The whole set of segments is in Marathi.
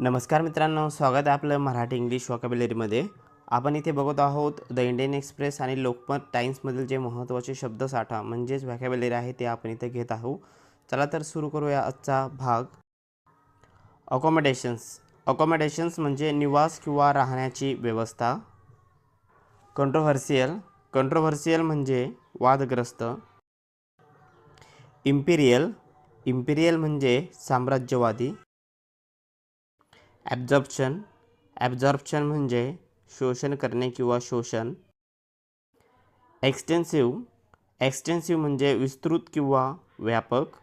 नमस्कार मित्रांनो स्वागत आहे आपलं मराठी इंग्लिश वॉकॅबलरीमध्ये आपण इथे बघत आहोत द इंडियन एक्सप्रेस आणि लोकमत टाईम्समधील जे महत्त्वाचे शब्दसाठा म्हणजेच वॅकॅबलरी आहे ते आपण इथे घेत आहोत. चला तर सुरू करूया आजचा भाग. अकोमोडेशन्स अकोमोडेशन्स म्हणजे निवास किंवा राहण्याची व्यवस्था. कंट्रोव्हर्सियल कंट्रोव्हर्सियल म्हणजे वादग्रस्त. इम्पिरियल इम्पिरियल म्हणजे साम्राज्यवादी. ॲब्झॉर्प्शन ॲब्झॉर्प्शन म्हणजे शोषण करणे किंवा शोषण. एक्सटेन्सिव्ह एक्सटेन्सिव्ह म्हणजे विस्तृत किंवा व्यापक.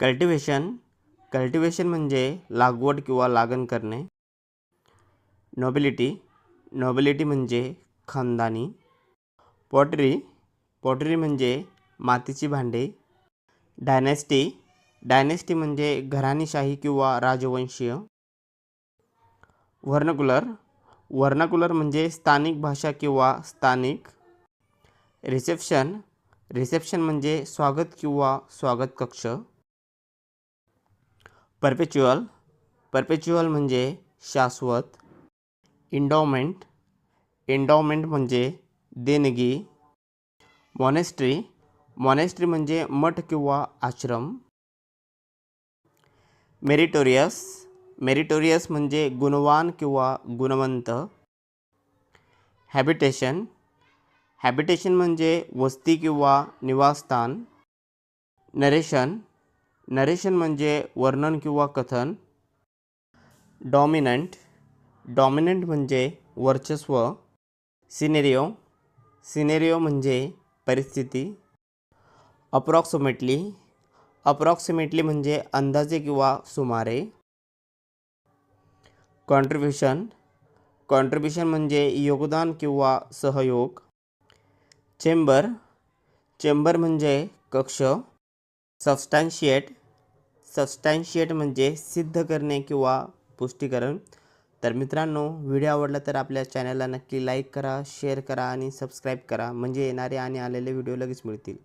कल्टिवेशन कल्टिवेशन म्हणजे लागवड किंवा लागण करणे. नॉबिलिटी नॉबिलिटी म्हणजे खानदानी. पॉटरी पॉटरी म्हणजे मातीची भांडे. डायनेस्टी डायनेस्टी म्हणजे घराणीशाही किंवा राजवंशीय. व्हर्नकुलर. व्हर्नाकुलर म्हणजे स्थानिक भाषा किंवा स्थानिक रिसेप्शन. रिसेप्शन म्हणजे स्वागत किंवा स्वागत कक्ष परपेच्युअल. परपेच्युअल म्हणजे शाश्वत. इंडॉमेंट. इंडॉमेंट म्हणजे देणगी. मॉनेस्ट्री. मॉनेस्ट्री म्हणजे मठ किंवा आश्रम. मेरिटोरियस. मेरिटोरियस म्हणजे गुणवान किंवा गुणवंत. हॅबिटेशन हॅबिटेशन म्हणजे वस्ती किंवा निवासस्थान. नरेशन नरेशन म्हणजे वर्णन किंवा कथन. डॉमिनंट डॉमिनंट म्हणजे वर्चस्व. सिनेरिओ सिनेरिओ म्हणजे परिस्थिती. अप्रॉक्सिमेटली अप्रॉक्सिमेटली म्हणजे अंदाजे किंवा सुमारे. कॉन्ट्रीब्युशन कॉन्ट्रीब्युशन म्हणजे योगदान किंवा सहयोग. चेंबर चेंबर म्हणजे कक्ष. सबस्टॅन्शिएट सबस्टॅन्शिएट म्हणजे सिद्ध करणे किंवा पुष्टीकरण. तर मित्रांनो व्हिडिओ आवडला तर आपल्या चॅनलला नक्की लाईक करा शेअर करा आणि सबस्क्राईब करा. म्हणजे येणारे आणि आलेले व्हिडिओ लगेच मिळतील.